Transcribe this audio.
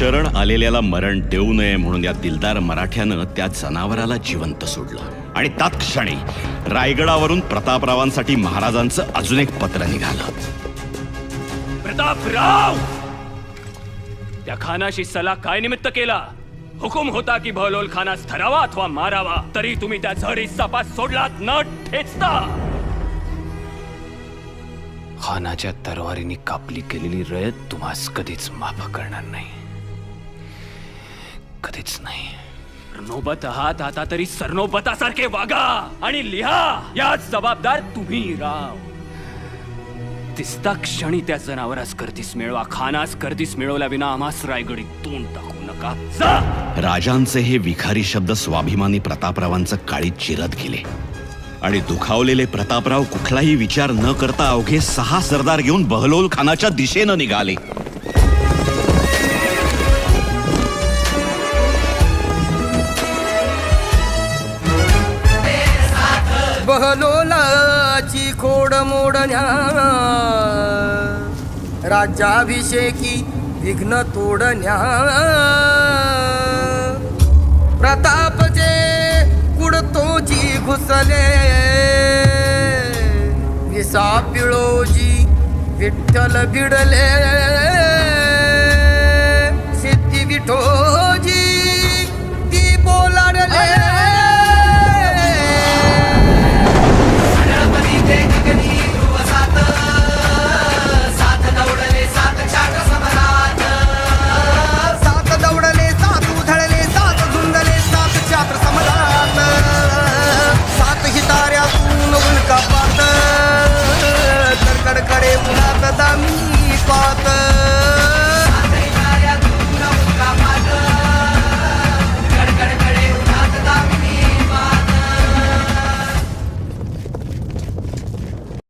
शरण आलेल्याला मरण देऊ नये म्हणून या दिलदार मराठ्यानं त्या जनावराला जिवंत सोडलं. आणि तत्क्षणी रायगडावरून प्रतापरावांसाठी महाराजांचं अजून एक पत्र निघालं. प्रतापराव! त्या खानाशी सला काय निमित्त केला? हुकुम होता की बहलोल खानास धरावा अथवा मारावा तरी तुम्ही त्या झरी सपास सोडलात न ठेचता! खानाच्या तरवारीने कापली केलेली रयत तुम्हास कधीच माफ करणार नाही. कधीच नाही. नोबत आहात आता तरी सरनोबतासारखे वागा. आणि लिहा याच जबाबदार तुम्ही राव. दिसता क्षणी त्या जनावरास करतीस मिळवा खानास करतीस मिळवल्या विना आम्हास रायगडी तोंड टाकू नका. जा! राजांचे हे विखारी शब्द स्वाभिमानी प्रतापरावांचं काळीत चिरत गेले. आणि दुखावलेले प्रतापराव कुठलाही विचार न करता अवघे सहा सरदार घेऊन बहलोल खानाच्या दिशेनं निघाले. बहलोलाची खोड मोडण्या. राज्याभिषेकी विघ्न तोडण्या. प्रतापचे कुडतोची घुसले. विसा पिळोजी विठ्ठल बिडले